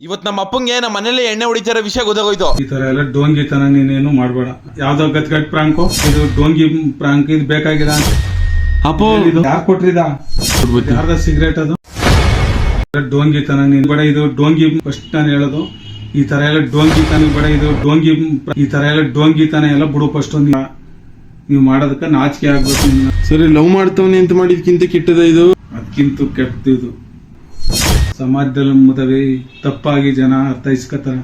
ಇವತ್ ನಮ್ಮ ಅಪ್ಪಂಗೆ ನಮ್ಮ ಮನೇಲಿ ಎಣ್ಣೆ ಹೊಡಿತಾರ ವಿಷಯ ಗೊತ್ತಾಗೋಯ್ತು. ಈ ತರ ಎಲ್ಲ ಡೋಂಗಿತನ ನೀನೇನು ಮಾಡಬೇಡ. ಯಾವ್ದೋ ಗತ್ ಗಟ್ ಪ್ರಾಂಕು ಇದು ಡೋಂಗಿ ಪ್ರಾಂಕ್ ಇದು ಬೇಕಾಗಿದ ಅಂತ. ಅಪ್ಪೋ! ಇದು ಯಾಕೆ ಕೊಟ್ರಿದ? ಯಾರ್ದ ಸಿಗರೇಟ್ ಅದು? ಡೋಂಗಿ ತನ ನೀನ್. ಬಡ ಇದು ಡೋಂಗಿ ಫಸ್ಟ್ ನಾನು ಹೇಳೋದು. ಈ ತರ ಎಲ್ಲ ಡೋಂಗಿ ತನ ಬಡ ಇದು ಡೋಂಗಿ ಈ ತರ ಎಲ್ಲ ಡೋಂಗಿತನ ಎಲ್ಲ ಬಿಡು ಫಸ್ಟ್ ನೀವು ಮಾಡೋದಕ್ಕೆ ನಾಚಿಕೆ ಆಗ್ಬೇಕು ಸರಿ ಲವ್ ಮಾಡ್ತವನೆ ಅಂತ ಮಾಡಿದ್ಕಿಂತ ಕೆಟ್ಟದ ಇದು? ಅದಕ್ಕಿಂತ ಕೆಟ್ಟದು ಸಮಾಜದಲ್ಲಿ ಮುದವಿ, ತಪ್ಪಾಗಿ ಜನ ಅರ್ಥೈಸ್ಕೊತಾರ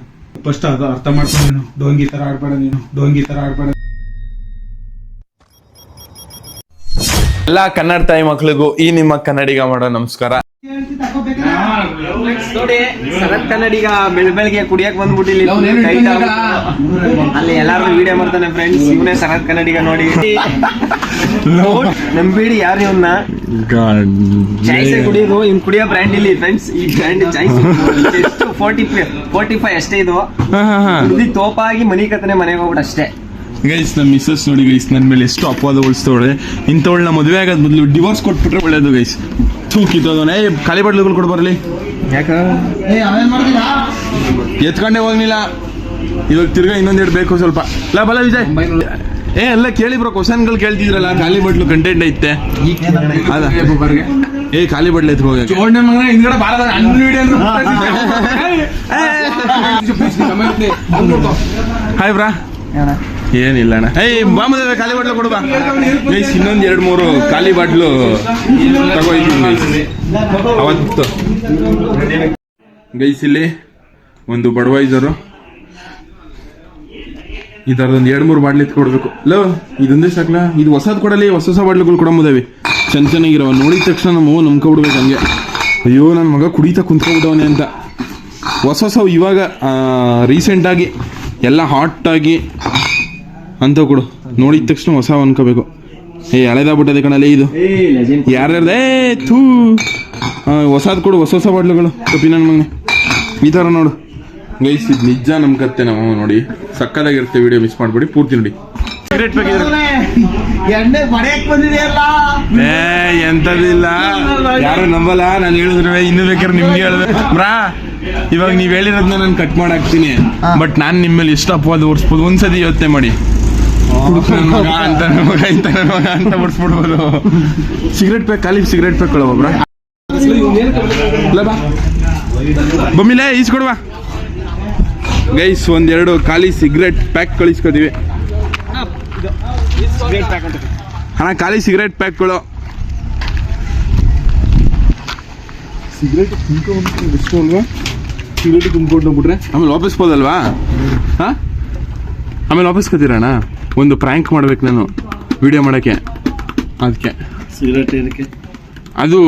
ಫಸ್ಟ್ ಅದು ಅರ್ಥ ಮಾಡ್ಕೊಂಡು ನೀನು ಡೋಂಗಿ ತರ ಆಡ್ಬೇಡ ನೀನು. ಡೋಂಗಿ ತರ ಆಡ್ಬೇಡ ಎಲ್ಲಾ ಕನ್ನಡ ತಾಯಿ ಮಕ್ಕಳಿಗೂ ಈ ನಿಮ್ಮ ಕನ್ನಡಿಗ ಮಾಡೋ ನಮಸ್ಕಾರ. ನೋಡಿ ಸರತ್ ಕನ್ನಡಿಗ ಬೆಳ್ ಬೆಳಗ್ಗೆ ಕುಡಿಯಕ್ ಬಂದ್ಬಿಟ್ಟಿಲ್ಲ ಟೈಟ್ ಅಲ್ಲಿ ಎಲ್ಲಾರು ವಿಡಿಯೋ ಮಾಡ್ತಾನೆ ಫ್ರೆಂಡ್ಸ್ ಇವನೇ ಸರತ್ ಕನ್ನಡಿಗ ನೋಡಿ. ನಂಬಿಡಿ ಯಾರು ಇವನ್ನ ಚಾಯ್ಸ್ ಕುಡಿಯೋದು ಇನ್ ಕುಡಿಯೋ ಬ್ರ್ಯಾಂಡ್ ಇಲ್ಲಿ ಫ್ರೆಂಡ್ಸ್ ಈ ಬ್ರ್ಯಾಂಡ್ ಚಾಯ್ಸ್ ಎಷ್ಟು ಫೋರ್ಟಿ ಫೋರ್ಟಿ ಫೈವ್ ಅಷ್ಟೇ ಇದು. ಇಲ್ಲಿ ತೋಪಾಗಿ ಮನಿ ಕತ್ತನೆ ಮನೆಗೆ ಹೋಗ್ಬಿಟ್ಟು ಅಷ್ಟೇ. ಗೈಸ್ ನಮ್ಮ ಮಿಸ್ಸಸ್ ನೋಡಿ ಗೈಸ್ ನನ್ನ ಮೇಲೆ ಎಷ್ಟು ಅಪವಾದ ಉಳಿಸ್ತವಳೆ ಇಂಥವಳನ್ನ ಮದುವೆ ಆಗೋದ್ ಮೊದಲು ಡಿವೋರ್ಸ್ ಕೊಟ್ಬಿಟ್ರೆ ಒಳ್ಳೇದು ಗೈಸ್ ತೂಕಿದ್ದೋದನೆ ಏ ಖಾಲಿ ಬಟ್ಲುಗಳು ಕೊಡು ಬರಲಿ. ಯಾಕ? ಎತ್ಕೊಂಡೇ ಹೋಗ್ಲಿಲ್ಲ. ಇವಾಗ ತಿರ್ಗಾ ಇನ್ನೊಂದೆರಡು ಬೇಕು ಸ್ವಲ್ಪ. ಲಾ ಬಲ ವಿಜಯ್. ಏ ಎಲ್ಲ ಕೇಳಿ ಬ್ರೋ ಕ್ವಶನ್ಗಳು ಕೇಳ್ತಿದ್ರಲ್ಲ ಖಾಲಿ ಬಟ್ಲು ಕಂಟೆಂಟ್ ಐತೆ. ಅದ. ಏ ಖಾಲಿ ಬಟ್ಲು ಎತ್ಕೊ ಹೋಗಿ ಹಾಯ್ ಬ್ರಾ. ಏನಿಲ್ಲ ಅಣ್ಣ. ಏಯ್ ಮದುವೆ ಖಾಲಿ ಬಾಟ್ಲು ಕೊಡು, ಬಾ. ಗೈಸ್ ಇನ್ನೊಂದು ಎರಡು ಮೂರು ಖಾಲಿ ಬಾಟ್ಲು ತಗೋಯ್ತೀನಿ ಅವತ್ತು. ಗೈಸ್, ಇಲ್ಲಿ ಒಂದು ಬಡವೈಸರು ಈ ಥರದೊಂದು ಎರಡು ಮೂರು ಬಾಟ್ಲಿ ಕೊಡಬೇಕು. ಲೋ, ಇದೊಂದೇ ಸಾಕಲ್ಲ ಇದು ಹೊಸದು ಕೊಡಲಿ ಹೊಸ ಹೊಸ ಬಾಟ್ಲುಗಳು ಕೊಡಂಬುದವಿ ಚೆನ್ನ ಚೆನ್ನಾಗಿರೋ ನೋಡಿದ ತಕ್ಷಣ ನಮ್ಮ ನಂಬ್ಕೊಬಿಡ್ಬೇಕು ಹಂಗೆ. ಅಯ್ಯೋ ನನ್ನ ಮಗ ಕುಡಿತಾ ಕುಂತ್ಕೊಬಿಟ್ಟವನೆ ಅಂತ. ಹೊಸ ಹೊಸ ಇವಾಗ ರೀಸೆಂಟಾಗಿ ಎಲ್ಲ ಹಾಟಾಗಿ ಅಂತ ಕೊಡು. ನೋಡಿದ ತಕ್ಷಣ ಹೊಸ ಅನ್ಕೋಬೇಕು. ಏ ಹಳೆದಾಗ್ಬಿಟ್ಟದೆ ಕಣಲೇ ಇದು. ಯಾರ್ಯಾರ್ದು? ಏ ಥೂ. ಹೊಸದು ಕೊಡು ಹೊಸ ಹೊಸ ಬಾಟ್ಲುಗಳು. ಕಪಿ ನನ್ನ ಮಗನೆ. ಈ ಥರ ನೋಡು. ಗೈಸ್ ಇದು ನಿಜ ನಮ್ಮ ಕತ್ತೆ ನಾವು ನೋಡಿ. ಸಕ್ಕದಾಗಿರುತ್ತೆ ವಿಡಿಯೋ ಮಿಸ್ ಮಾಡ್ಬೇಡಿ. ಪೂರ್ತಿ ನೋಡಿ. ಸಿಗರೇಟ್ ಏ ಎಂತದಿಲ್ಲ ಯಾರು ನಂಬಲ್ಲ? ನಾನು ಹೇಳಿದ್ರು ಇನ್ನು ಬೇಕಾದ್ರೆ ನಿಮ್ಗೆ ಹೇಳಿದ್ರೆ ಬ್ರಾ ಇವಾಗ ನೀವ್ ಹೇಳಿರೋದನ್ನ ನಾನು ಕಟ್ ಮಾಡಾಕ್ತೀನಿ. ಬಟ್ ನಾನು ನಿಮ್ಮಲ್ಲಿ ಇಷ್ಟ ಎಷ್ಟು ಅಪವಾದ ಓಡಿಸ್ಬೋದು ಒಂದ್ಸತಿ ಯೋಚನೆ ಮಾಡಿ. ಓಡಿಸ್ಬಿಡ್ಬೋದು ಸಿಗರೇಟ್ ಪ್ಯಾಕ್ ಖಾಲಿ ಸಿಗರೇಟ್ ಪ್ಯಾಕ್ ಕೊಡವ ಬ್ರಾ ಇಲ್ಲ ಬಾ. ಬೊಮ್ಮಿಲೆ ಈಸ್ಕೊಡುವ ಗೈಸ್, ಒಂದೆರಡು ಖಾಲಿ ಸಿಗರೇಟ್ ಪ್ಯಾಕ್ ಕಳಿಸ್ಕೊತೀವಿ. ಹಣ ಖಾಲಿ ಸಿಗರೇಟ್ ಪ್ಯಾಕ್ಗಳು ಸಿಗರೇಟ್ ಎಷ್ಟು ಅಲ್ವಾ? ಸಿಗರೇಟ್ ತುಂಬಿಕೊಂಡು ಆಮೇಲೆ ವಾಪಸ್ ಹೋದಲ್ವಾ? ಹಾ? ಆಮೇಲೆ ವಾಪಸ್ ಕತ್ತೀರಣ್ಣ ಒಂದು ಪ್ರ್ಯಾಂಕ್ ಮಾಡ್ಬೇಕು ನಾನು. ವಿಡಿಯೋ ಮಾಡೋಕ್ಕೆ. ಅದಕ್ಕೆ ಸಿಗರೇಟ್ ಏನಕ್ಕೆ? ಅದು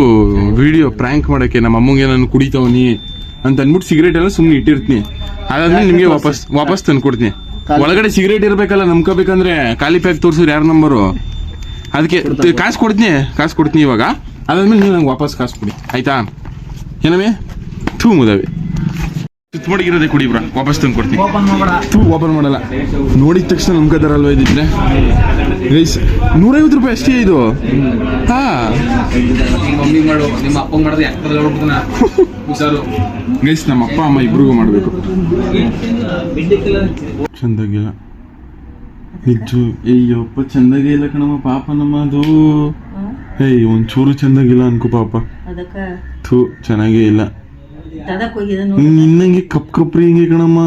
ವಿಡಿಯೋ ಪ್ರ್ಯಾಂಕ್ ಮಾಡೋಕ್ಕೆ. ನಮ್ಮ ಅಮ್ಮಂಗೆ ನಾನು ಕುಡಿತಾವನಿ ಅಂತ ಅಂದ್ಬಿಟ್ಟು ಸಿಗರೇಟ್ ಎಲ್ಲ ಸುಮ್ಮನೆ ಇಟ್ಟಿರ್ತೀನಿ. ಅದಾದ್ಮೇಲೆ ನಿಮಗೆ ವಾಪಸ್ ವಾಪಸ್ ತಂದು ಕೊಡ್ತೀನಿ ಒಳಗಡೆ ಸಿಗರೇಟ್ ಇರಬೇಕಲ್ಲ ನಂಬ್ಕೋಬೇಕಂದ್ರೆ ಖಾಲಿ ಪ್ಯಾಕ್ ತೋರಿಸಿದ್ರೆ ಯಾರ ನಂಬರು? ಅದಕ್ಕೆ ಕಾಸು ಕೊಡ್ತೀನಿ ಕಾಸು ಕೊಡ್ತೀನಿ ಇವಾಗ. ಅದಾದ್ಮೇಲೆ ನೀವು ನಂಗೆ ವಾಪಸ್ ಕಾಸು ಕೊಡಿ. ಆಯ್ತಾ? ಏನವೇ ಥೂ ಮುದವೆ. ಸುತ್ತಮಡಗಿರೋದೇ ಕುಡಿ ಬ್ರಾ ವಾಪಸ್ ತಂದು ಕೊಡ್ತೀನಿ. ಥೂ ಓಪನ್ ಮಾಡಲ್ಲ. ನೋಡಿದ ತಕ್ಷಣ ನಂಬ್ಕೋತಾರಲ್ವ ಇದ್ರೆ ರೈಸ್ ನೂರೈವತ್ತು ರೂಪಾಯಿ ಅಷ್ಟೇ ಇದು. ಹಾ. ಗೈಸ್ ನಮ್ಮ ಅಪ್ಪ ಅಮ್ಮ ಇಬ್ರಿಗೂ ಮಾಡಬೇಕು. ಚಂದಾಗಿಲ್ಲ. ಹೆಚ್ಚು ಅಯ್ಯಪ್ಪ ಚಂದಾಗೇ ಇಲ್ಲ ಕಣಮ್ಮ ಪಾಪ ನಮ್ಮದು ಏಯ್ ಒಂಚೂರು ಚಂದಾಗಿಲ್ಲ ಅನ್ಕೋ ಪಾಪ. ಅದಕ್ಕ? ಥೂ ಚೆನ್ನಾಗೇ ಇಲ್ಲ. ತದಕ್ ಹೋಗಿದ ನಿನ್ನಂಗೆ ಕಪ್ ಕಪ್ರಿ ಹಿಂಗೆ ಕಣಮ್ಮ.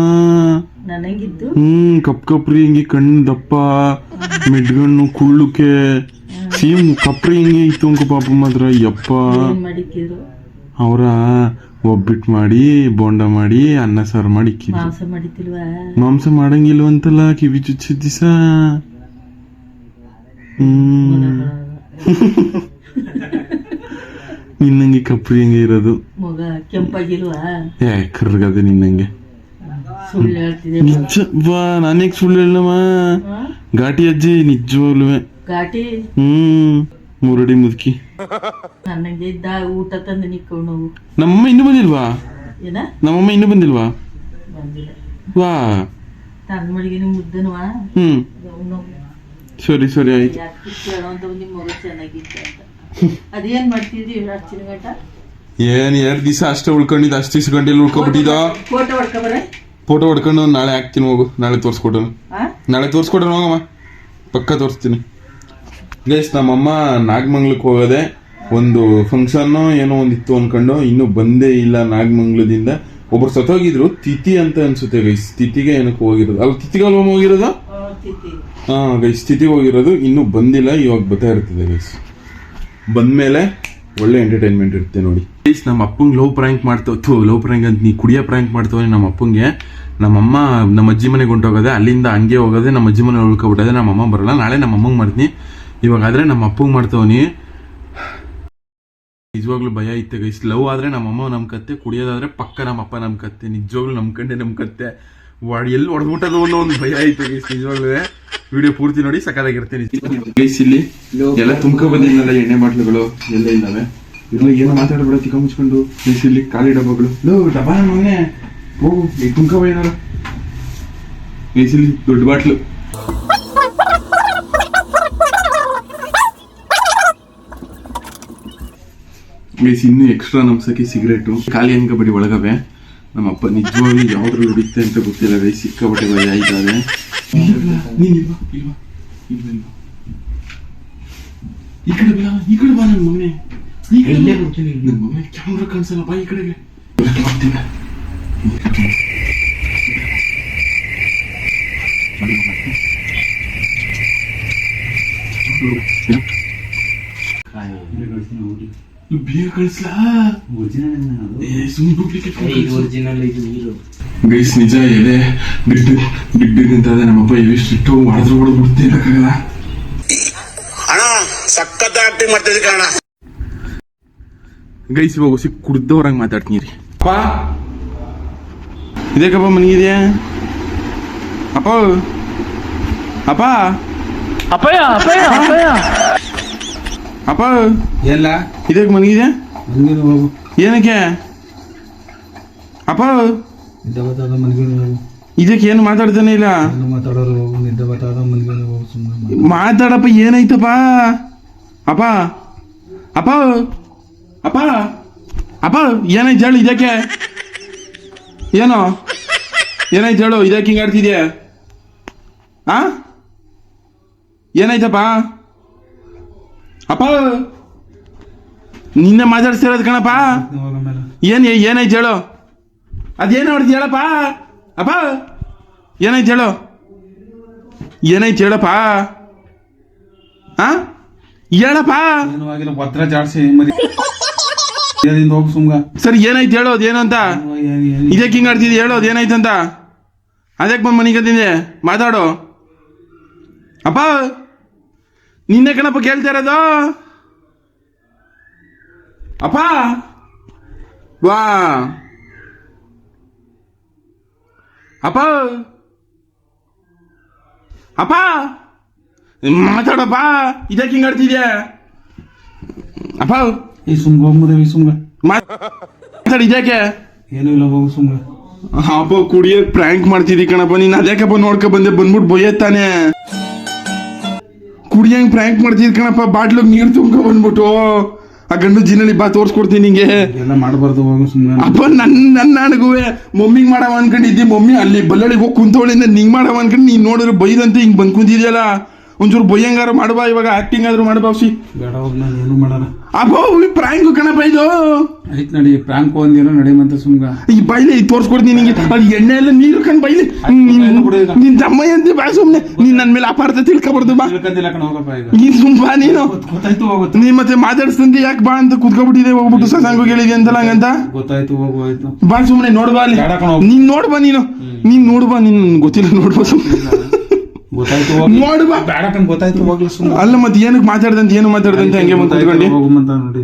ನನಗಿದ್ದು? ಹ್ಮ್ ಕಪ್ ಕಪ್ರಿ ಹಿಂಗೆ ಕಣ್ಣು ದಪ್ಪ ಮೆಡ್ಗಣ್ಣು ಕುಳ್ಳುಕೆ. ಸೇಮ್ ಕಪ್ರಿ ಹಿಂಗೆ ಇತ್ತು ಅಂಕ ಪಾಪ ಮಾತ್ರ ಯಪ್ಪ. ಅವರ ಒಬ್ಬಿಟ್ಟು ಮಾಡಿ ಬೋಂಡ ಮಾಡಿ ಅನ್ನ ಸಾರು ಮಾಡಿ ಇಕ್ಕಿದ್ರು. ಮಾಂಸ ಮಾಡಿತಿಲ್ವಾ ಮಾಂಸ ಮಾಡಂಗಿಲ್ವಂತಲ್ಲ ಕಿವಿ ಚುಚ್ಚಿದ ದಿವಸ. ಹ್ಮ್. ನಿನ್ನಂಗೆ ಕಪ್ಪು ಹೆಂಗೆ ಇರೋದು? ಮಗ ಕೆಂಪಾಗಿಲ್ವಾ? ಏ ಕರ್ಗದೆ ನಿನ್ನಂಗೆ. ಸುಳ್ಳು ಹೇಳ್ತಿದೆ ನಿಜ ಬಾ ನಾನೇಗ್ ಸುಳ್ಳು ಹೇಳಮ್ಮ ಘಾಟಿ ಅಜ್ಜಿ ನಿಜವಾಗ್ಲೂ. ಘಾಟಿ? ಹ್ಮ್ ಮುರಡಿ ಮುದುಕಿ. ನನಗೆ ಇದ್ದ ಊಟ ತಂದು ನಿಕ್ಕೊಂಡು ನಮ್ಮಮ್ಮ ಇನ್ನೂ ಬಂದಿಲ್ವಾ? ಏನ? ನಮ್ಮಮ್ಮ ಇನ್ನೂ ಬಂದಿಲ್ವಾ? ಬಂದಿಲ್ಲ. ವಾ. ತನ್ನ ಮಡಿಗೆ ಮುದ್ದನವಾ? ಹ್ಮ್. ಸರಿ ಸರಿ ಆಯ್ತು. ಯಾಕೆ ಕೇಳೋಂತ ನಿಮ್ಮ ಮಗ ಚೆನ್ನಾಗಿತ್ತು ಅಂತ. ಅದೇನ್ ಮಾಡ್ತಿದ್ರಿ ಗಂಟ ಏನ್ ಎರಡ್ ದಿವಸ ಅಷ್ಟೇ ಉಳ್ಕೊಂಡಿದ್ದ ಅಷ್ಟು ದಿವಸ ಗಂಟೆಲಿ ಉಳ್ಕೊಬಿಟ್ಟಿದ ಫೋಟೋ ಹೊಡ್ಕೊಬರ ಫೋಟೋ ಹೊಡ್ಕೊಂಡು ನಾಳೆ ಹಾಕ್ತೀನಿ ಹೋಗು ನಾಳೆ ತೋರಿಸ್ಕೊಡೋನು ನಾಳೆ ತೋರಿಸ್ಕೊಡೋಣ ಹೋಗಮ್ಮ. ಪಕ್ಕ ತೋರಿಸ್ತೀನಿ. ಗೈಸ್ ನಮ್ಮಮ್ಮ ನಾಗಮಂಗ್ಲಕ್ಕೆ ಹೋಗೋದೆ ಒಂದು ಫಂಕ್ಷನ್ನು ಏನೋ ಒಂದಿತ್ತು ಅನ್ಕೊಂಡು ಇನ್ನೂ ಬಂದೇ ಇಲ್ಲ ನಾಗಮಂಗ್ಲದಿಂದ. ಒಬ್ರು ಸತ್ತೋಗಿದ್ರು ತಿಥಿ ಅಂತ ಅನ್ಸುತ್ತೆ ಗೈಸ್ ತಿಥಿಗೆ ಏನಕ್ಕೆ ಹೋಗಿರೋದು. ಅಲ್ಲಿ ತಿಥಿಗೆ ಅಲ್ವಾ ಹೋಗಿರೋದು? ಹಾಂ ಹಾ ಗೈಸ್ ತಿಥಿಗೆ ಹೋಗಿರೋದು ಇನ್ನೂ ಬಂದಿಲ್ಲ ಇವಾಗ ಬರ್ತಾ ಇರ್ತದೆ ಗೈಸ್ ಬಂದ್ಮೇಲೆ ಒಳ್ಳೆ ಎಂಟರ್ಟೈನ್ಮೆಂಟ್ ಇರುತ್ತೆ ನೋಡಿ. ಪ್ಲೀಸ್ ನಮ್ಮ ಅಪ್ಪಂಗೆ ಲವ್ ಪ್ರ್ಯಾಂಕ್ ಮಾಡ್ತಾವ ಲವ್ ಪ್ರ್ಯಾಂಕ್ ಅಂತ ನೀ ಕುಡಿಯೋ ಪ್ರ್ಯಾಂಕ್ ಮಾಡ್ತಾವೆ ನಮ್ಮ ಅಪ್ಪಂಗೆ. ನಮ್ಮಮ್ಮ ನಮ್ಮ ಅಜ್ಜಿ ಮನೆಗೆ ಹೊಂಟೋಗೋದೆ, ಅಲ್ಲಿಂದ ಹಂಗೆ ಹೋಗೋದೆ ನಮ್ಮ ಅಜ್ಜಿ ಮನೆ ಉಳ್ಕೊಬಿಟ್ಟದೆ ನಮ್ಮ ಅಮ್ಮ ಬರಲ್ಲ. ನಾಳೆ ನಮ್ಮ ಅಮ್ಮಂಗೆ ಮಾಡ್ತೀನಿ. ಇವಾಗ ಆದ್ರೆ ನಮ್ಮ ಅಪ್ಪಂಗೆ ಮಾಡ್ತಾವನಿ ನಿಜವಾಗ್ಲೂ ಭಯ ಇತ್ತೆ ಗೈಸ್ ಲವ್ ಆದ್ರೆ ನಮ್ಮಮ್ಮ ನಮ್ಮ ಕತ್ತೆ, ಕುಡಿಯೋದಾದ್ರೆ ಪಕ್ಕ ನಮ್ಮಪ್ಪ ನಮ್ಮ ಕತ್ತೆ. ನಿಜವಾಗ್ಲೂ ನಮ್ಮ ಕಂಡೆ ನಮ್ಮ ಕತ್ತೆ. ಎಲ್ಲಿ ಹೊಡೆದ್ಬಿಟ್ಟದು ಅನ್ನೋ ಒಂದು ಭಯ ಆಯ್ತು ಗೈಸ್ ನಿಜವಾಗ್ಲೂ ವಿಡಿಯೋ ಪೂರ್ತಿ ನೋಡಿ ಸಕ್ಕದಾಗಿರ್ತೀನಿ ಗೈಸ್ ಇಲ್ಲಿ ಎಲ್ಲ ತುಂಬ್ಕೊ ಬಂದಿದ್ದಲ್ಲ ಎಣ್ಣೆ ಬಾಟ್ಲುಗಳು, ಎಲ್ಲ ಇದ್ದಾವೆ. ಇಲ್ಲ ಏನೋ ಮಾತಾಡಬೇಡ ಚಿಕ್ಕ ಮುಚ್ಕೊಂಡು ಗೈಸ್ ಇಲ್ಲಿ ಖಾಲಿ ಡಬ್ಬಗಳು. ಲೋ, ಡಬ್ಬ ಮೊನ್ನೆ ಹೋಗು, ಈ ತುಂಬ್ಕೊ ಏನಾರ. ಗೈಸ್ ದೊಡ್ಡ ಬಾಟ್ಲು. ಗೈಸ್ ಇನ್ನೂ ಎಕ್ಸ್ಟ್ರಾ ನಮ್ಸಕ್ಕೆ ಸಿಗರೇಟು ಖಾಲಿ ಅನ್ಕೋಬೇಡಿ ಒಳಗವೆ. ನಮ್ಮಪ್ಪ ನಿಜವಾಗ್ಲೂ ಯಾವ್ದ್ರಲ್ಲಿ ಹೊಡಿತೆ ಅಂತ ಗೊತ್ತಿಲ್ಲ ರೈ ಸಿಕ್ಕಾಪಟ್ಟೆ ಭಯ ಆಯ್ತಾವೆ ನೀನ್ ಇಲ್ವಾ ಇಲ್ವಾ ಇಲ್ವಾ ಇಲ್ವಾ ಈ ಕಡೆ ಬಾ ಈ ಕಡೆ ಬಾ ನನ್ನ ಮಗನೇ ಈ ಕಡೆ ನನ್ನ ಮಗನೇ ಕ್ಯಾಮ್ರಾ ಕಾಣಿಸಲ್ಲ ಬಾ ಈ ಕಡೆಗೆ. ಬೇಗ ಕಳಿಸ್ಲಾ? ಗೈಸ್ ನಿಜ ಎಲೆ ಬಿಡ್ ಬಿಡ್ ಬಿಡ್ ಅಂತ ಇದೆ ನಮ್ಮಪ್ಪ ಸ್ಟ್ರಿಕ್ಟು ಮಾಡಿದ್ರು ಕೂಡ ಬಿಡ್ತೀನಿ ಅಣ್ಣ ಸಖತ್ ಆಕ್ಟಿಂಗ್ ಮಾಡ್ತಿದ್ದೆ ಕಣ ಗೈಸ್ ಇವಾಗ ಸಿಕ್ ಕುಡ್ದವ್ರಂಗೆ ಮಾತಾಡ್ತೀನಿ ರೀ. ಅಪ್ಪ? ಇದೇಕಪ್ಪ ಮನಗಿದೆಯಾ ಅಪ್ಪ? ಅಪ್ಪ? ಅಪ್ಪಯ್ಯ ಅಪ್ಪಯ್ಯ ಅಪ್ಪಯ್ಯ. ಅಪ್ಪ. ಎಲ್ಲ. ಇದಕ್ಕೆ ಮನಗಿದೆ ಹೋಗು. ಏನಕ್ಕೆ? ಅಪ್ಪ. ನಿದ್ದೆ ಬತ್ತಾದ ಹೋಗು. ಇದಕ್ಕೆ ಏನು ಮಾತಾಡ್ತಾನೆ ಇಲ್ಲ? ಮಾತಾಡೋರು ಹೋಗು. ನಿದ್ದೆ ಬತ್ತಾದ ಹೋಗು. ಸುಮ್ಮನೆ ಮಾತಾಡಪ್ಪ ಏನಾಯ್ತಪ್ಪ? ಅಪ್ಪ. ಅಪ್ಪ. ಅಪ್ಪ. ಅಪ್ಪ ಏನಾಯ್ತು ಹೇಳು ಇದಕ್ಕೆ? ಏನು? ಏನಾಯ್ತು ಹೇಳು ಇದಕ್ಕೆ ಹಿಂಗಾಡ್ತಿದ್ಯಾ ಆ? ಏನಾಯ್ತಪ್ಪ? ಅಪ್ಪ! ನಿನ್ನೆ ಮಾತಾಡ್ತಿರೋದು ಕಣಪ್ಪ. ಏನು ಏನ್ ಏನಾಯ್ತು ಹೇಳು. ಅದೇನು ಹೊಡ್ದು ಹೇಳಪ್ಪ. ಅಪ್ಪ! ಏನಾಯ್ತು ಹೇಳು. ಏನಾಯ್ತು ಹೇಳಪ್ಪ. ಆ? ಹೇಳಪ್ಪ. ಪತ್ರ ಜಾಡ್ಸಿ ಹೋಗು ಸುಮ್ಗ. ಸರಿ ಏನಾಯ್ತು ಹೇಳೋದು ಏನಂತ ಅಂತ. ಇದಕ್ಕೆ ಹಿಂಗೆ ಆಡ್ತಿದ್ದೆ ಹೇಳೋದು ಏನಾಯ್ತಂತ ಅಂತ. ಅದಕ್ಕೆ ಬಂದು ಮನೆಗೆ ಮಾತಾಡು. ಅಪ್ಪ! ನಿನ್ನೆ ಕಣಪ್ಪ ಕೇಳ್ತಾ ಇರೋದು? ಅಪ್ಪ! ವಾ! ಅಪ್ಪ! ಅಪ್ಪ! ಮಾತಾಡಪ್ಪ! ಇದಕ್ಕೆ ಹಿಂಗೆ ಆಡ್ತಿದ್ಯಾ? ಅಪ್ಪ! ಈ ಸುಮ್ಗ ಹೋಗ್ಬೋದೇವಿ ಸುಮ್ಗ. ಮಾತಾಡಿ ಇದಕ್ಕೆ? ಏನೂ ಇಲ್ಲ ಹೋಗು ಸುಮ್ಗ. ಅಪ್ಪ ಕುಡಿಯಕ್ ಪ್ರ್ಯಾಂಕ್ ಮಾಡ್ತಿದ್ದಿ ಕಣಪ್ಪ. ನೀನ್ ಅದಕ್ಕಪ್ಪ ನೋಡ್ಕೊ ಬಂದೆ ಬಂದ್ಬಿಟ್ಟು ಬೊಯ್ಯತ್ತಾನೆ ಕುಡಿಯಂಗ್ ಪ್ರ್ಯಾಂಕ್ ಮಾಡ್ತಿದ್ ಕಣಪ್ಪ ಬಾಟ್ಲಿಗೆ ನೀರ್ ತುಂಬ ಬಂದ್ಬಿಟ್ಟು. ಆ ಗಂಡು ಜಿನಲ್ಲಿ ಬಾ ತೋರ್ಸ್ಕೊಡ್ತೀನಿ ನಿಂಗೆ. ಎಲ್ಲ ಮಾಡಬಾರ್ದು ಹೋಗು ಅಪ್ಪ ನನ್ ನನ್ನ ಅಣಗುವೆ ಮಮ್ಮಿಗೆ ಮಾಡವ ಅನ್ಕೊಂಡಿದ್ದಿ. ಮಮ್ಮಿ ಅಲ್ಲಿ ಬಲ್ಲಳಿಗೆ ಹೋಗಿ ಕುಂತವಳಿಂದ ನಿಂಗ್ ಮಾಡವ ಅನ್ಕೊಂಡು ನೀನ್ ನೋಡಿದ್ರೆ ಬೈದಂತೆ ಹಿಂಗ್ ಬಂದ್ ಕುಂತಿದ್ಯಲ್ಲ. ಒಂಚೂರು ಬೊಯ್ಯಂಗಾರು ಮಾಡ್ಬಾ ಇವಾಗ ಆಕ್ಟಿಂಗ್ ಆದ್ರೂ ಮಾಡ್ಬಾವ್ಸಿ ಬೇಡ ಹೋಗ್ ನಾನು ಏನು ಮಾಡೋಣ? ಅಬ್ಬೋ ಈ ಪ್ರ್ಯಾಂಕ್ ಕಣಪ್ಪ ಇದು. ಆಯ್ತು ನಡಿ ಪ್ರಾಂಕ್ ಒಂದೇನೋ ನಡಿಮಂತ ಸುಮ್ಗ. ಈ ಬೈಲಿ ತೋರ್ಸ್ಕೊಡ್ತೀನಿ ನಿಂಗೆ. ಅದು ಎಣ್ಣೆ ಎಲ್ಲ ನೀರು ಕಂಡು ಬೈಲಿ. ಈಗ. ನಿನ್ ತಮ್ಮ ಅಂತ ಬಾ ಸುಮ್ಮನೆ ನೀನ್ ನನ್ನ ಮೇಲೆ ಅಪಾರ್ಥ ತಿಳ್ಕೊಬಾರ್ದು ಬಾ. ತಿಳ್ಕಂದಿಲ್ಲ ಕಣ ಹೋಗಪ್ಪ ಈಗ. ನೀನ್ ಸುಮ್ ಬಾ ನೀನು. ನೀನ್ ಗೊತ್ತಾಯ್ತು ಹೋಗುತ್ತೆ. ನೀ ಮತ್ತೆ ಮಾತಾಡ್ಸ್ತಂದಿ ಯಾಕೆ ಬಾ ಅಂತ ಕುತ್ಕೊಬಿಟ್ಟಿದೆ ಹೋಗ್ಬಿಟ್ಟು ಸಸಾಂಗು ಹೇಳಿದ್ವಿ ಅಂತಲ್ಲ ಹಂಗಂತ? ಗೊತ್ತಾಯ್ತು ಹೋಗೋಯ್ತು ಬಾ ಸುಮ್ನೆ ನೋಡ್ಬಾ ಅಲ್ಲಿ. ನೀನ್ ನೋಡ್ಬಾ ನೀನು. ನೀನ್ ನೋಡ್ಬಾ ನಿನ್ ಗೊತ್ತಿಲ್ಲ ನೋಡ್ಬಾ ಸುಮ್ನೆ. ಗೊತ್ತಾಯ್ತು ಹೋಗಿ ನೋಡ್ಬಾ ಬೇಡ ಕಣ್ ಗೊತ್ತಾಯ್ತು ಹೋಗ್ಲಿ ಸುಮ್ಮನೆ ಅಲ್ಲ ಮತ್ತೆ ಏನಕ್ಕೆ ಮಾತಾಡ್ದಂತ ಏನು ಮಾತಾಡ್ದಂತ ಹೆಂಗೆ ಬಂದ್ ಕುತ್ಕೊಂಡಿ ಹೋಗುಮಂತ ನೋಡಿ.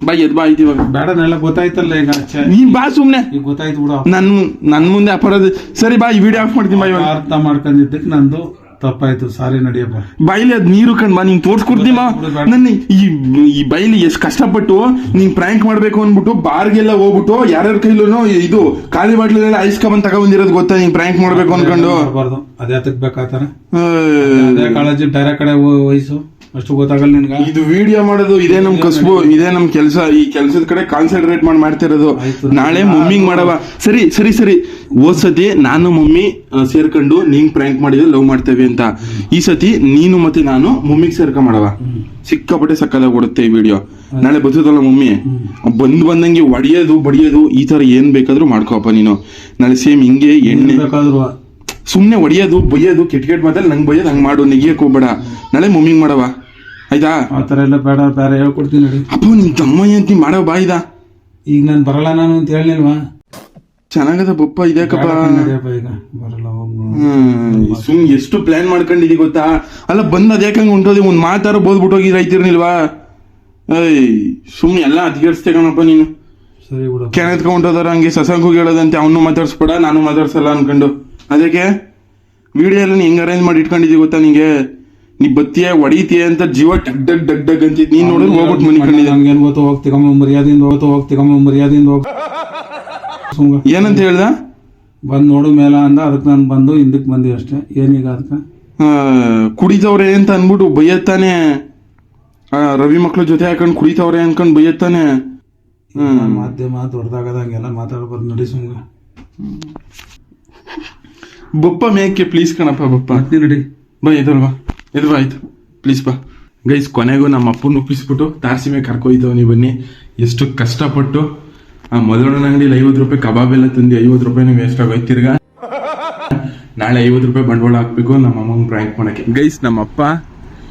ಬಾ ಎದ್ ಬಾ ಆಯ್ತು ಇವಾಗ. ಬೇಡನೆಲ್ಲ ಗೊತ್ತಾಯ್ತಲ್ಲ ಈಗ ನೀನ್ ಬಾ ಸುಮ್ನೆ. ಈಗ ಗೊತ್ತಾಯ್ತು ಬಿಡು. ನನ್ ನನ್ ಮುಂದೆ ಅಪರಾಧ. ಸರಿ ಬಾ ಈ ವಿಡಿಯೋ ಆಫ್ ಮಾಡ್ತೀನಿ ಬಾ ಇವಾಗ. ಅರ್ಥ ಮಾಡ್ಕೊಂಡಿದ್ದಕ್ಕೆ ನಂದು ತಪ್ಪಾಯ್ತು ಸಾರಿ ನಡಿಯಪ್ಪ. ಬೈಲಿ ಅದ್ ನೀರು ಕಂಡು ಬಾ ನಿಂಗೆ ತೋರ್ಸ್ಕೊಡ್ತೀನಿ? ಬಾ ನನ್ನ ಈ ಈ ಬೈಲಿ ಎಷ್ಟು ಕಷ್ಟಪಟ್ಟು ನೀನ್ ಪ್ರ್ಯಾಂಕ್ ಮಾಡ್ಬೇಕು ಅಂದ್ಬಿಟ್ಟು ಬಾರ್ಗೆಲ್ಲ ಹೋಗ್ಬಿಟ್ಟು ಯಾರ್ಯಾರ ಕೈಲೂ ಇದು ಖಾಲಿ ಬಾಟ್ಲೆಲ್ಲ ಕಮನ್ ತಗೊಂಡಿರೋದು ಗೊತ್ತಾ ನೀನ್ ಪ್ರ್ಯಾಂಕ್ ಮಾಡ್ಬೇಕು ಅನ್ಕೊಂಡು? ಅದೇ ಆ, ಅದೇ ಕಾಳಜಿ ಬೇರೆ ಕಡೆ ವಹಿಸು ಅಷ್ಟು ಗೊತ್ತಾಗಲ್ಲ ನಿನ್ಗ? ಇದು ವಿಡಿಯೋ ಮಾಡೋದು ಇದೇ ನಮ್ ಕಸಬು ಇದೇ ನಮ್ ಕೆಲಸ. ಈ ಕೆಲಸದ ಕಡೆ ಕಾನ್ಸಂಟ್ರೇಟ್ ಮಾಡಿ ಮಾಡ್ತಿರೋದು. ನಾಳೆ ಮಮ್ಮಿಂಗ್ ಮಾಡವ ಸರಿ ಸರಿ ಸರಿ. ಹೋದ್ ಸತಿ ನಾನು ಮಮ್ಮಿ ಆ, ಸೇರ್ಕೊಂಡು ನೀನ್ ಪ್ರ್ಯಾಂಕ್ ಮಾಡಿದ್ರೆ ಲವ್ ಮಾಡ್ತೇವೆ ಅಂತ. ಈ ಸತಿ ನೀನು ಮತ್ತೆ ನಾನು ಮಮ್ಮಿಗ್ ಸೇರ್ಕ ಮಾಡವ ಸಿಕ್ಕಾಪಟ್ಟೆ ಸಕ್ಕದಾಗ ಕೊಡುತ್ತೆ ಈ ವಿಡಿಯೋ ನಾಳೆ ಬರ್ತದಲ್ಲ ಮಮ್ಮಿ? ಬಂದ್ ಬಂದಂಗೆ ಒಡೆಯೋದು ಬಡಿಯೋದು ಈ ತರ ಏನ್ ಬೇಕಾದ್ರೂ ಮಾಡ್ಕೋಪ್ಪ ನೀನು. ನಾಳೆ ಸೇಮ್ ಹಿಂಗೆ ಎಣ್ಣೆ ಬೇಕಾದ್ರು. ಸುಮ್ನೆ ಒಡೆಯೋದು ಬೈಯೋದು ಕೆಟ್ಟ ಕೆಟ್ಟ ಮಾತಲ್ಲಿ ನಂಗೆ ಬೈಯೋದು ಹಂಗೆ ಮಾಡು ನೆಗಿಯಕ್ಕೆ ಹೋಗ್ಬೇಡ. ನಾಳೆ ಮಮ್ಮಿಂಗ್ ಮಾಡವ ಆಯ್ತಾ? ಆ ತರ ಎಲ್ಲ ಬೇಡ ಬೇರೆ ಹೇಳ್ಕೊಡ್ತೀನಿ ನೋಡಿ. ಅಪ್ಪ ನಿನ್ ತಮ್ಮ ಅಂತ ಬಾ ಇದ? ಈಗ ನಾನು ಬರಲ್ಲ ನಾನು ಅಂತ ಹೇಳಿಲ್ವಾ? ಚೆನ್ನಾಗದ ಬಪ್ಪ ಇದ್ಯಾಕಪ್ಪ? ಕಪ್ಪ ಈಗ. ಬರಲ್ಲ ಹೋಗು ಹ್ಮ್ ಸುಮ್ ಎಷ್ಟು ಪ್ಲಾನ್ ಮಾಡ್ಕೊಂಡಿದಿ ಗೊತ್ತಾ? ಅಲ್ಲ ಬಂದ್ ಅದ್ಯಾಕಂಗ್ ಹೊಂಟೋದಿ? ಒಂದ್ ಮಾತಾರ ಬೋದ್ಬಿಟ್ಟು ಬಿಟ್ಟೋಗಿ ರೈತಿರ್ನಿಲ್ವಾ? ಏಯ್ ಸುಮ್ನೆ ಎಲ್ಲ ಅಧಿಕರಿಸ್ತೆ ಕಣಪ್ಪ ನೀನು. ಸರಿ ಬಿಡು ಹೊಂಟೋದಾರ ಹಂಗೆ ಸಸಂಗು ಹೇಳೋದಂತೆ ಅವನು ಮಾತಾಡ್ಸ್ಬೇಡ ನಾನು ಮಾತಾಡ್ಸಲ್ಲ ಅನ್ಕೊಂಡು. ಅದಕ್ಕೆ ವಿಡಿಯೋ ಎಲ್ಲ ನೀ ಹೆಂಗ್ ಅರೇಂಜ್ ಮಾಡಿ ಇಟ್ಕೊಂಡಿದ್ದೀ ಗೊತ್ತಾ ನಿಂಗೆ? ನೀ ಬತ್ತಿಯ ಹೊಡಿತೀಯ ಅಂತ ಜೀವ ಡಗ್ ಡಗ್ ಡಗ್ ಡಗ್ ಅಂತಿದ್ ನೀನ್ ನೋಡಿದ್ರೆ ಹೋಗ್ಬಿಟ್ಟು ಮನಿಕೊಂಡಿದ್ದೆ ನಮ್ಗೇನ್ ಗೊತ್ತು ಹೋಗ್ತಿಕಮ್ಮ ಮರ್ಯಾದೆಯಿಂದ ಹೋಗ್ತು ಕಮ್ಮ ಮರ್ಯಾದೆಯಿಂದ ಹೋಗ್. ಏನಂತ ಹೇಳ್ದ? ಬಂದ್ ನೋಡು ಮೇಲ ಅಂದ ಅದಕ್ಕೆ ನಾನು ಬಂದು ಹಿಂದಕ್ಕೆ ಬಂದಿ ಅಷ್ಟೇ. ಏನೀಗ ಅದಕ್ಕೆ. ಕುಡಿತವ್ರೆ ಅಂತ ಅನ್ಬಿಟ್ಟು ಬೈಯತ್ತಾನೆ. ರವಿ ಮಕ್ಳ ಜೊತೆ ಹಾಕೊಂಡು ಕುಡಿತವ್ರೆ ಅನ್ಕೊಂಡ್ ಬೈಯತ್ತಾನೆ. ಮಾಧ್ಯಮ ದೊಡ್ಡದಾಗದಂಗೆಲ್ಲ ಮಾತಾಡ್ಬಾರ್ದು ನಡಿ ಸುಮ್ಗ ಬಪ್ಪ ಮೇಕೆ ಪ್ಲೀಸ್ ಕಣಪ್ಪ ಬಪ್ಪ. ನಡಿ. ಬಾ ಇದಲ್ವಾ? ಇದು ಆಯ್ತು. ಪ್ಲೀಸ್ ಬಾ. ಗೈಸ್ ಕೊನೆಗೂ ನಮ್ಮ ಅಪ್ಪನ ಒಪ್ಪಿಸ್ಬಿಟ್ಟು ತಾರಸಿ ಮೇಲೆ ಕರ್ಕೊಯ್ತವ ನೀವು ಬನ್ನಿ. ಎಷ್ಟು ಕಷ್ಟಪಟ್ಟು ಆ ಮೊದಲನ ಅಂಗಡಿಲಿ ಐವತ್ತು ರೂಪಾಯಿ ಕಬಾಬ್ ಎಲ್ಲ ತಂದು ಐವತ್ತು ರೂಪಾಯಿ ವೇಸ್ಟ್ ಆಗೋಯ್ತು ತಿರ್ಗಾ. ನಾಳೆ ಐವತ್ತು ರೂಪಾಯಿ ಬಂಡವಾಳ ಹಾಕ್ಬೇಕು ನಮ್ಮ ಅಮ್ಮಂಗೆ ಪ್ರ್ಯಾಂಕ್ ಮಾಡೋಕ್ಕೆ. ಗೈಸ್ ನಮ್ಮ ಅಪ್ಪ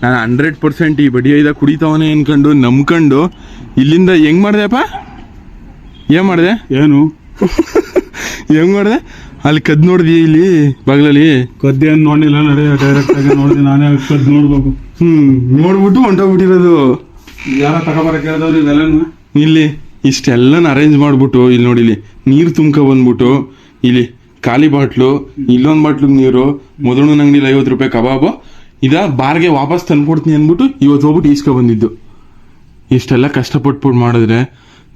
ನಾನು ಹಂಡ್ರೆಡ್ ಪರ್ಸೆಂಟ್ ಈ ಬಡಿ ಐದ ಕುಡಿತವನೇ ಅನ್ಕೊಂಡು ನಂಬ್ಕೊಂಡು ಇಲ್ಲಿಂದ ಹೆಂಗ್ ಮಾಡಿದೆಪ್ಪ ಏನ್ ಮಾಡಿದೆ? ಏನು? ಹೆಂಗ್ ಮಾಡಿದೆ? ಅಲ್ಲಿ ಕದ್ ನೋಡಿದ್ವಿ ಇಲ್ಲಿ ಬಾಗ್ಲಲ್ಲಿ? ಕದ್ದೆ ಏನ್ ನೋಡಿಲ್ಲ ನಡೆಯ ಡೈರೆಕ್ಟ್ ಆಗಿ ನೋಡಿದೆ ನಾನೇ ಕದ್ ನೋಡ್ಬೇಕು. ಹ್ಮ್ ನೋಡ್ಬಿಟ್ಟು ಹೊಂಟೋಗ್ಬಿಟ್ಟಿರೋದು. ಯಾರ ತಗೋಬರ ಕೇಳಿದವ್ರು ಇವೆಲ್ಲನು? ಇಲ್ಲಿ ಇಷ್ಟೆಲ್ಲನ ಅರೇಂಜ್ ಮಾಡ್ಬಿಟ್ಟು ಇಲ್ಲಿ ನೋಡಿ ಇಲ್ಲಿ ನೀರು ತುಂಬ್ಕೊ ಬಂದ್ಬಿಟ್ಟು ಇಲ್ಲಿ ಖಾಲಿ ಬಾಟ್ಲು ಇಲ್ಲೊಂದು ಬಾಟ್ಲು ನೀರು ಮೊದಲು ಅಂಗಡಿಲಿ ಐವತ್ತು ರೂಪಾಯಿ ಕಬಾಬು ಇದ ಬಾರ್ಗೆ ವಾಪಸ್ ತಂದ್ಕೊಡ್ತೀನಿ ಅಂದ್ಬಿಟ್ಟು ಇವತ್ತು ಹೋಗ್ಬಿಟ್ಟು ಈಸ್ಕೊ ಬಂದಿದ್ದು. ಇಷ್ಟೆಲ್ಲ ಕಷ್ಟಪಟ್ಬಿಟ್ಟು ಮಾಡಿದ್ರೆ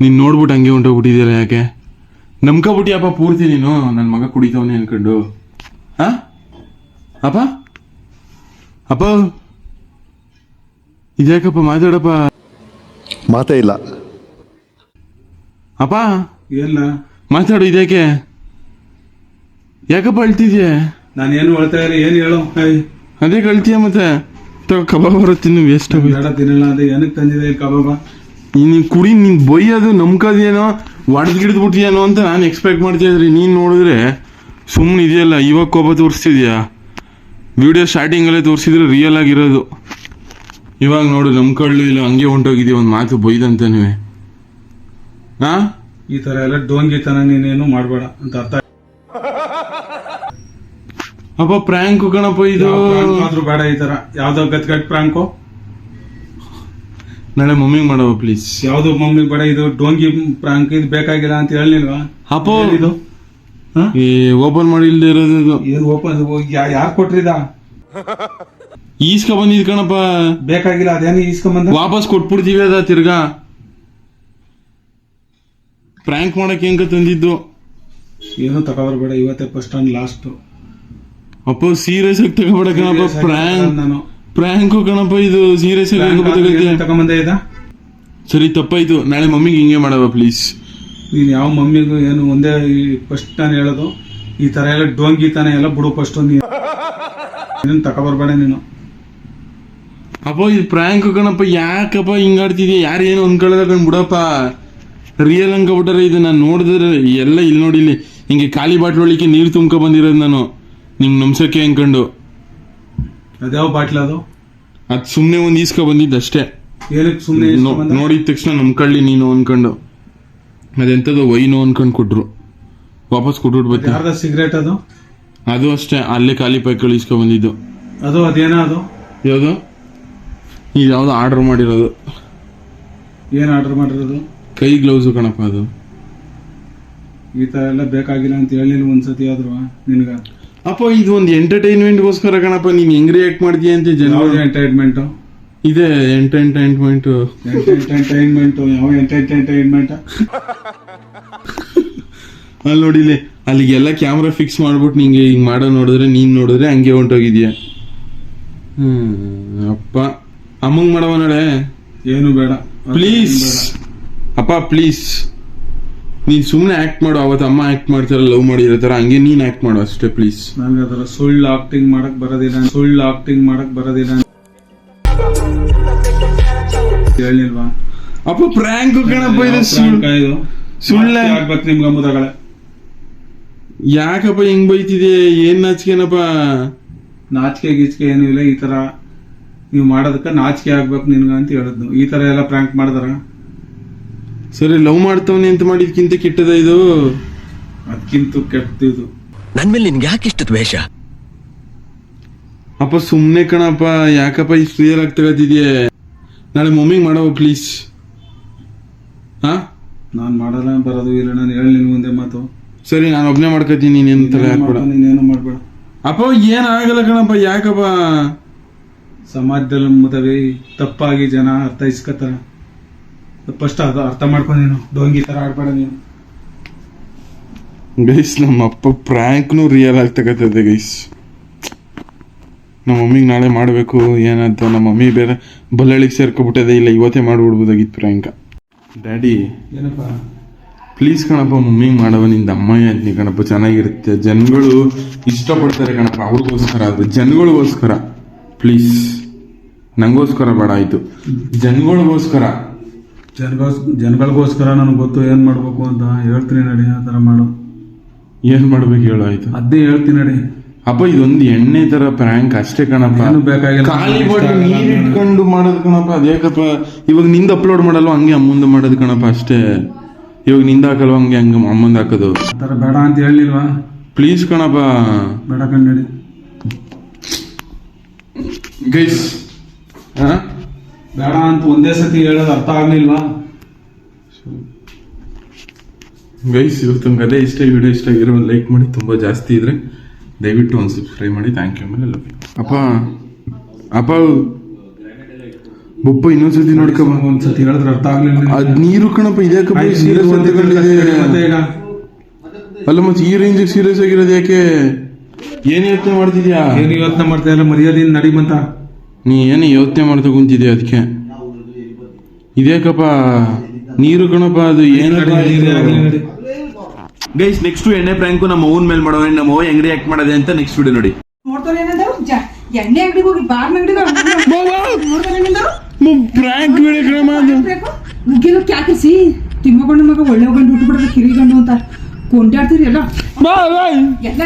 ನೀನು ನೋಡ್ಬಿಟ್ಟು ಹಂಗೆ ಹೊಂಟೋಗ್ಬಿಟ್ಟಿದ್ದೀರಾ ಯಾಕೆ? ನಂಬ್ಕೊಬಿಟ್ಟಿಯಪ್ಪ ಪೂರ್ತಿ ನೀನು ನನ್ನ ಮಗ ಕುಡಿತವನೇ ಅನ್ಕೊಂಡು. ಆ? ಅಪ್ಪ? ಅಪ್ಪ? ಇದ್ಯಾಕಪ್ಪ ಮಾತಾಡಪ್ಪ? ಮಾತೇ ಇಲ್ಲ. ಅಪ್ಪ? ಏನಿಲ್ಲ ಮಾತಾಡು ಇದ್ಯಾಕೆ? ಯಾಕಪ್ಪ ಅಳ್ತಿದ್ಯೆ? ನಾನು ಏನು ಹೇಳ್ತಾ ಇರಿ ಏನು ಹೇಳು? ಅದೇ ಕಳ್ತೀಯ ಮತ್ತೆ? ತಗೋ ಕಬಾಬ್ ಬರುತ್ತೆ ತಿನ್ನು ವೇಸ್ಟ್ ಬೇಡ ತಿನ್ನಲ್ಲ ಅದೇ ಏನಕ್ಕೆ ತಂದಿದೆ ಕಬಾಬ? ನೀನ್ ಕುಡಿ ನೀನ್ ಬೈಯೋದು ನಂಬ್ಕೋದೇನೋ ಒಡೆದ್ ಗಿಡದ್ ಬಿಟ್ಟಿದೇನೋ ಅಂತ ನಾನು ಎಕ್ಸ್ಪೆಕ್ಟ್ ಮಾಡ್ತಾ ನೀನು ನೀನ್ ನೋಡಿದ್ರೆ ಸುಮ್ಮನೆ ಇದೆಯಲ್ಲ ಇವಾಗ ಕೋಪ ತೋರಿಸ್ತಿದ್ಯಾ? ವಿಡಿಯೋ ಸ್ಟಾರ್ಟಿಂಗಲ್ಲೇ ತೋರಿಸಿದ್ರೆ ರಿಯಲ್ ಆಗಿರೋದು. ಇವಾಗ ನೋಡು ನಂಬ್ಕೊಳ್ಳು ಇಲ್ಲ ಹಂಗೆ ಹೊಂಟೋಗಿದ್ಯಾ ಒಂದು ಮಾತು ಬೈದಂತ ನೀವೇ ಹಾ ಈ ತರ ಎಲ್ಲ ಡೋಂಗಿತನ ನೀನೇನು ಮಾಡಬೇಡ ಅಂತ ಅರ್ಥ ಅಪ್ಪ ಪ್ರ್ಯಾಂಕು ಕಣಪ್ಪ ಇದು. ಬೇಡ ಈ ತರ. ಯಾವ್ದೋ ಗತ್ ಗಟ್ ಪ್ರಾಂಕು ನಾಳೆ ಮಮ್ಮಿಗೆ ಮಾಡವ ಪ್ಲೀಸ್ ಯಾವ್ದು ಮಮ್ಮಿ ಬೇಡ ಇದು ಡೋಂಗಿ ಪ್ರಾಂಕ್ ಇದು ಬೇಕಾಗಿಲ್ಲ ಅಂತ ಹೇಳಿಲ್ವಾ ಅಪ್ಪೋ! ಇದು ಈ ಓಪನ್ ಮಾಡಿ ಇಲ್ದೇ ಇರೋದು ಇದು. ಏನು ಓಪನ್ ಯಾರು ಕೊಟ್ರಿದ? ಈಸ್ಕ ಬಂದಿದ್ ಕಣಪ್ಪ. ಬೇಕಾಗಿಲ್ಲ ಅದೇನು ಈಸ್ಕೊಂಬಂದ? ವಾಪಸ್ ಕೊಟ್ಬಿಡ್ತೀವಿ ಅದ ತಿರ್ಗಾ. ಪ್ರ್ಯಾಂಕ್ ಮಾಡಕ್ ಹೆಂಗ ತಂದಿದ್ದು? ಏನು ತಗೋಬರ್ಬೇಡ ಇವತ್ತೇ ಫಸ್ಟ್ ಅಂಡ್ ಲಾಸ್ಟ್ ಅಪ್ಪ ಸೀರಿಯಸ್ ಆಗಿ ತಗೋಬೇಡ ಕಣಪ್ಪ ಪ್ರ್ಯಾಂಕ್ ನಾನು. ಪ್ರ್ಯಾಂಕ್ ಕಣಪ್ಪ ಇದು ಸೀರಿಯಸ್ ಆಗಿ ಗೊತ್ತಾಗುತ್ತೆ? ತಗೊಂಬಂದೆ ಸರಿ ತಪ್ಪಾಯ್ತು. ನಾಳೆ ಮಮ್ಮಿಗೆ ಹಿಂಗೆ ಮಾಡವ ಪ್ಲೀಸ್ ನೀನು ಯಾವ ಮಮ್ಮಿಗೂ ಏನು ಒಂದೇ ಫಸ್ಟ್ ನಾನು ಹೇಳೋದು? ಈ ತರ ಎಲ್ಲ ಡೋಂಗಿ ತಾನೆ ಎಲ್ಲ ಬಿಡು ಫಸ್ಟ್ ನೀನು. ತಗೋಬರ್ಬೇಡ ನೀನು. ಅಪ್ಪ ಇದು ಪ್ರ್ಯಾಂಕ್ ಕಣಪ್ಪ ಯಾಕಪ್ಪ ಹಿಂಗಾಡ್ತಿದ್ಯಾ ಯಾರು ಏನು ಅನ್ಕೊಳ್ಳೋದ ಕಣ್ ಬಿಡಪ್ಪ. ರಿಯಲ್ ಅನ್ಕೊಬಿಟ್ಟಾರೆ ಇದು ನಾನು ನೋಡಿದ್ರೆ ಎಲ್ಲ ಇಲ್ಲಿ ನೋಡಿ ಇಲ್ಲಿ ಹಿಂಗೆ ಖಾಲಿ ಬಾಟ್ಲೊಳಿಕೆ ನೀರು ತುಂಬ್ಕೊ ಬಂದಿರೋದು ನಾನು. ನಿಮ್ ನಮ್ಸಕ್ಕೆ ಅನ್ಕೊಂಡು. ಅದ್ಯಾವ ಬಾಟ್ಲ ಅದು? ಅದು ಸುಮ್ಮನೆ ಒಂದು ಈಸ್ಕೊ ಬಂದಿದ್ದು ಅಷ್ಟೇ. ಏನಕ್ಕೆ ಸುಮ್ಮನೆ ನೋಡಿದ ತಕ್ಷಣ ನಂಬ್ಕೊಳ್ಳಿ ನೀನು ಅನ್ಕೊಂಡು. ಅದೆಂಥದ್ದು ವೈನು ಅನ್ಕೊಂಡು ಕೊಟ್ರು ವಾಪಸ್ ಕೊಟ್ಬಿಟ್ಟು ಬರ್ತೀನಿ ಯಾರ್ದ ಸಿಗರೇಟ್ ಅದು? ಅದು ಅಷ್ಟೇ ಅಲ್ಲೇ ಖಾಲಿ ಪ್ಯಾಕ್ಗಳು ಇಸ್ಕೊ ಬಂದಿದ್ದು ಅದು ಅದೇನ ಅದು? ಯಾವುದು? ಇದು ಯಾವ್ದು ಆರ್ಡರ್ ಮಾಡಿರೋದು. ಏನು ಆರ್ಡರ್ ಮಾಡಿರೋದು? ಕೈ ಗ್ಲೌಸು ಕಣಪ್ಪ ಅದು. ಈ ಥರ ಎಲ್ಲ ಬೇಕಾಗಿಲ್ಲ ಅಂತ ಹೇಳಿಲ್ಲ ಒಂದ್ಸತಿ ಆದ್ರೂ ನಿನ್ಗ? ಅಪ್ಪ ಇದು ಒಂದು ಎಂಟರ್ಟೈನ್ಮೆಂಟ್ಗೋಸ್ಕರ ಕಣಪ್ಪ ನೀನ್ ಹೆಂಗ್ ರಿಯಾಕ್ಟ್ ಮಾಡ್ತೀಯ ಅಂತ ಜನ ಯಾವ್ದು ಎಂಟರ್ಟೈನ್ಮೆಂಟ್ ಇದೆ ಎಂಟರ್ಟೈನ್ಮೆಂಟ್ ಎಂಟರ್ಟೈನ್ಮೆಂಟ್ ಯಾವ ಎಂಟರ್ಟೈನ್ಮೆಂಟ್ ಅಲ್ಲಿ ನೋಡಿಲ್ಲ ಇಲ್ಲಿ ಅಲ್ಲಿಗೆಲ್ಲ ಕ್ಯಾಮ್ರಾ ಫಿಕ್ಸ್ ಮಾಡ್ಬಿಟ್ಟು ನಿಂಗೆ ಹಿಂಗ್ ಮಾಡೋ ನೋಡಿದ್ರೆ ನೀನ್ ನೋಡಿದ್ರೆ ಹಂಗೆ ಹೊಂಟೋಗಿದ್ಯಾ? ಹ್ಮ್ ಅಪ್ಪ. ಅಮ್ಮಂಗ್ ಮಾಡವ ನಾಳೆ? ಏನು ಬೇಡ. ಪ್ಲೀಸ್ ಅಪ್ಪ ಪ್ಲೀಸ್ ನೀನ್ ಸುಮ್ನೆ ಆಕ್ಟ್ ಮಾಡು ಅವತ್ತು ಅಮ್ಮ ಆಕ್ಟ್ ಮಾಡ್ತಾರ ಲವ್ ಮಾಡಿರೋ ತರ ಹಂಗೆ ನೀನ್ ಆಕ್ಟ್ ಮಾಡು ಅಷ್ಟೇ ಪ್ಲೀಸ್ ನನ್ಗೆ ಅದರ ಸುಳ್ಳು ಆಕ್ಟಿಂಗ್ ಮಾಡಕ್ ಬರೋದಿಲ್ಲ ಸುಳ್ಳು ಆಕ್ಟಿಂಗ್ ಮಾಡಕ್ ಬರೋದಿಲ್ಲ. ಹೇಳಿಲ್ವಾ ಅಪ್ಪ ಪ್ರ್ಯಾಂಕ್ ಕಣಪ್ಪ ಇದು ಸುಳ್ಳು ಇದು? ಸುಳ್ಳೆ. ಆಗ್ಬೇಕು ನಿಮ್ಗೆ ಅಂಬುದಾಗಳೆ? ಯಾಕಪ್ಪ ಹಿಂಗ್ ಬೈತಿದೆ ಏನ್ ನಾಚಿಕೆನಪ್ಪ? ನಾಚಿಕೆ ಗೀಚಿಕೆ ಏನೂ ಇಲ್ಲ ಈ ತರ ನೀವು ಮಾಡೋದಕ್ಕೆ ನಾಚಿಕೆ ಆಗ್ಬೇಕು ನಿನ್ಗ ಅಂತ ಹೇಳಿದ್ನು. ಈ ತರ ಎಲ್ಲ ಪ್ರ್ಯಾಂಕ್ ಮಾಡಿದಾರ? ಸರಿ ಲವ್ ಮಾಡ್ತವನೆ ಅಂತ ಮಾಡಿದ್ಕಿಂತ ಕೆಟ್ಟದ ಇದು? ಅದಕ್ಕಿಂತ ಕೆಟ್ಟದು ನನ್ ಮೇಲೆ ನಿನ್ಗೆ ಯಾಕೆ ಇಷ್ಟ ದ್ವೇಷ? ಅಪ್ಪ ಸುಮ್ನೆ ಕಣಪ್ಪ ಯಾಕಪ್ಪ ಈ ಸೀರಿಯಲ್ ಆಗಿ ತಗೋತಿದ್ಯೆ ನಾಳೆ ಮಮ್ಮಿಗೆ ಮಾಡವ ಪ್ಲೀಸ್ ಹಾ? ನಾನ್ ಮಾಡಲ್ಲ ಬರೋದು ಇಲ್ಲ ನಾನು ಹೇಳಿ ನಿನ್ ಮುಂದೆ ಮಾತು. ಸರಿ ನಾನು ಒಬ್ಬನೇ ಮಾಡ್ಕೋತೀನಿ ನೀನೇನು ತಲೆ ಮಾಡಬೇಡ ಹಾಕ್ಬೇಡ. ನೀನೇನು ಮಾಡಬೇಡ. ಅಪ್ಪ ಏನಾಗಲ್ಲ ಆಗಲ್ಲ ಕಣಪ್ಪ ಯಾಕಪ್ಪ? ಸಮಾಜದಲ್ಲಿ ಮುದವೆ ತಪ್ಪಾಗಿ ಜನ ಅರ್ಥೈಸ್ಕೊತಾರ ಫಸ್ಟ್ ಅದು ಅರ್ಥ ಮಾಡ್ಕೊ ನೀನು. ಡೋಂಗಿ ತರ ಆಡ್ಬೇಡ ನೀನು. ಗೈಸ್ ನಮ್ಮ ಅಪ್ಪ ಪ್ರ್ಯಾಂಕ್ನು ರಿಯಲ್ ಆಗಿ ತಗೋತದೆ ಗೈಸ್. ನಮ್ಮ ಮಮ್ಮಿಗೆ ನಾಳೆ ಮಾಡಬೇಕು ಏನಂತ ನಮ್ಮ ಮಮ್ಮಿ ಬೇರೆ ಬಲ್ಲಳಿಗೆ ಸೇರ್ಕೊಬಿಟ್ಟದೆ ಇಲ್ಲ ಇವತ್ತೇ ಮಾಡ್ಬಿಡ್ಬೋದಾಗಿತ್ತು ಪ್ರ್ಯಾಂಕ ಡ್ಯಾಡಿ ಏನಪ್ಪ? ಪ್ಲೀಸ್ ಕಣಪ್ಪ ಮಮ್ಮಿಗೆ ಮಾಡವ ನಿಂದ ಅಮ್ಮಯ್ಯ ಅಂತೀನಿ ಕಣಪ್ಪ ಚೆನ್ನಾಗಿರುತ್ತೆ. ಜನಗಳು ಇಷ್ಟಪಡ್ತಾರೆ ಕಣಪ್ಪ ಅವ್ರಿಗೋಸ್ಕರ ಅದು ಜನಗಳಿಗೋಸ್ಕರ. ಪ್ಲೀಸ್ ನಂಗೋಸ್ಕರ ಬೇಡ ಆಯಿತು. ಜನಗಳಿಗೋಸ್ಕರ. ಜನಗೋಸ್ ಜನಗಳಿಗೋಸ್ಕರ ನನಗೆ ಗೊತ್ತು ಏನು ಮಾಡಬೇಕು ಅಂತ ಹೇಳ್ತೀನಿ ನಡಿ ಆ ಥರ ಮಾಡು. ಏನು ಮಾಡ್ಬೇಕು ಹೇಳು ಆಯ್ತು. ಅದೇ ಹೇಳ್ತೀನಿ ನಡಿ. ಅಪ್ಪ ಇದೊಂದು ಎಣ್ಣೆ ತರ ಪ್ರ್ಯಾಂಕ್ ಅಷ್ಟೇ ಕಣಪ್ಪ. ಏನು ಬೇಕಾಗಿಲ್ಲ. ಖಾಲಿ ನೀರ್ ಇಟ್ಕೊಂಡು ಮಾಡೋದು ಕಣಪ್ಪ ಅದೇಕಪ್ಪ ಇವಾಗ ನಿಂದ ಅಪ್ಲೋಡ್ ಮಾಡಲ್ವ ಹಂಗೆ ಅಮ್ಮಂದು ಮಾಡೋದು ಕಣಪ್ಪ ಅಷ್ಟೇ. ಇವಾಗ ನಿಂದ ಹಾಕಲ್ವ ಹಂಗೆ ಹಂಗೆ ಅಮ್ಮಂದು ಹಾಕೋದು? ಆ ಥರ ಬೇಡ ಅಂತ ಹೇಳಿಲ್ವಾ ಪ್ಲೀಸ್ ಕಣಪ್ಪ. ಬೇಡ ಕಣ್ಣು ನಡಿ. ಗೈಸ್ ಹಾ ಬೇಡ ಅಂತ ಒಂದೇ ಸತಿ ಹೇಳೋದು ಅರ್ಥ ಆಗ್ಲಿಲ್ವಾ? ಗೈಸ್ ಇವತ್ತು ನಮ್ಗೆ ಅದೇ ಇಷ್ಟ ವಿಡಿಯೋ ಇಷ್ಟ ಆಗಿರೋ ಒಂದು ಲೈಕ್ ಮಾಡಿ ತುಂಬ ಜಾಸ್ತಿ ಇದ್ರೆ ದಯವಿಟ್ಟು ಒಂದು ಸಬ್ಸ್ಕ್ರೈಬ್ ಮಾಡಿ. ಥ್ಯಾಂಕ್ ಯು ಮೇಲೆ. ಅಪ್ಪ ಅಪ್ಪ ಬೊಪ್ಪ ಇನ್ನೊಂದ್ಸತಿ ನೋಡ್ಕೊ. ಒಂದ್ಸತಿ ಹೇಳಿದ್ರೆ ಅರ್ಥ ಆಗ್ಲಿಲ್ಲ ಅದ್ ನೀರು ಕಣಪ್ಪ ಇದ್ಯಾಕಪ್ಪ ಆಯ್ತು, ಸೀರಿಯಸ್ ಅಲ್ಲ ಮತ್ತೆ ಈ ರೇಂಜ್ ಸೀರಿಯಸ್ ಆಗಿರೋದು ಯಾಕೆ? ಏನ್ ಯೋಚನೆ ಮಾಡ್ತಿದ್ಯಾ? ಏನು ಯೋಚನೆ ಮಾಡ್ತಾ ಇಲ್ಲ ಮರ್ಯಾದೆಯಿಂದ ನಡಿಮಂತ ನೀ ಏನು ಯೋಚನೆ ಮಾಡ್ತಾ ಕುಂತಿದ್ದೆ ಅದಕ್ಕೆ ಇದೇಕಪ್ಪ ನೀರು ಕಣಪ್ಪ ಅದು ನಡಿ, ನೀರೇ ಆಗ್ಲಿ ನಡಿ ಗೈಸ್ ನೆಕ್ಸ್ಟ್ ಎಣ್ಣೆ ಪ್ರ್ಯಾಂಕು ನಮ್ಮ ಓನ್ ಮೇಲೆ ಮಾಡೋಣ. ನಮ್ಮ ಓ ಹೆಂಗ್ ಆಕ್ಟ್ ಮಾಡದೆ ಅಂತ ನೆಕ್ಸ್ಟ್ ವಿಡಿಯೋ ನೋಡಿ. ನೋಡ್ತಾರೆ ಏನಂದ್ರು? ಜ- ಎಣ್ಣೆ ಅಂಗಡಿಗೆ ಹೋಗಿ ಬಾರ್ ಅಂಗಡಿ ಪ್ರ್ಯಾಂಕ್ ವಿಡಿಯೋ ಕ್ಯಾಕಿಸಿ ತಿಮ್ಮಗೊಂಡ ಮಗ ಒಳ್ಳೆ ಗಂಡು ಹುಟ್ಟು ಬಿಡ್ಬೇಕು ಕಿರಿ ಗಂಡು ಅಂತ. ಕೊಂಡಾಡ್ತೀರಿ ಎಲ್ಲ? ಎಲ್ಲ